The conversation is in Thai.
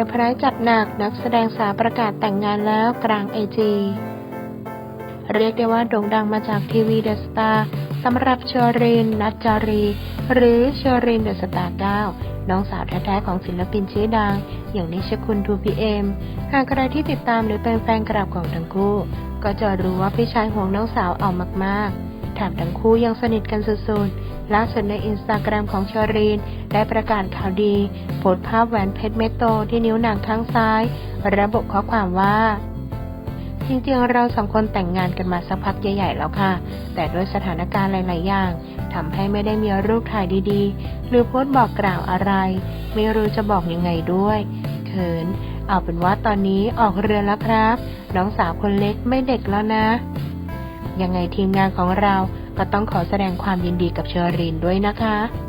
ซอร์ไพรส์จัดหนักนักแสดงสาวประกาศแต่งงานแล้วกลางไอจีเรียกได้ว่าโด่งดังมาจากทีวีเดอะสตาร์สำหรับเชอรีนนัจจารี หรือเชอรีนเดอะสตาร์9น้องสาวแท้ๆของศิลปินชื่อดัง อย่างนิชคุณ 2PM หากใครที่ติดตามหรือเป็นแฟนกราบของทั้งคู่ ก็จะรู้ว่าพี่ชายห่วงน้องสาวเอามากๆแถมทั้งคู่ยังสนิทกันสุดๆล่าสุดในอินสตาแกรมของเชอรีนได้ประกาศข่าวดี สต์ภาพแหวนเพชรเม็ดโตที่นิ้วนางข้างซ้าย ระบุข้อความว่า จริงๆ เราสองคนแต่งงานกันมาสักพักใหญ่ๆแล้วค่ะ แต่ด้วยสถานการณ์หลาย ๆ อย่างทำให้ไม่ได้มีรูปถ่ายดีๆ หรือโพสต์บอกกล่าวอะไร ไม่รู้จะบอกยังไงด้วยเขิน เอาเป็นว่าตอนนี้ออกเรือแล้วครับ น้องสาวคนเล็กไม่เด็กแล้วนะ ยังไงทีมงานของเราก็ต้องขอแสดงความยินดีกับเชอรีนด้วยนะคะ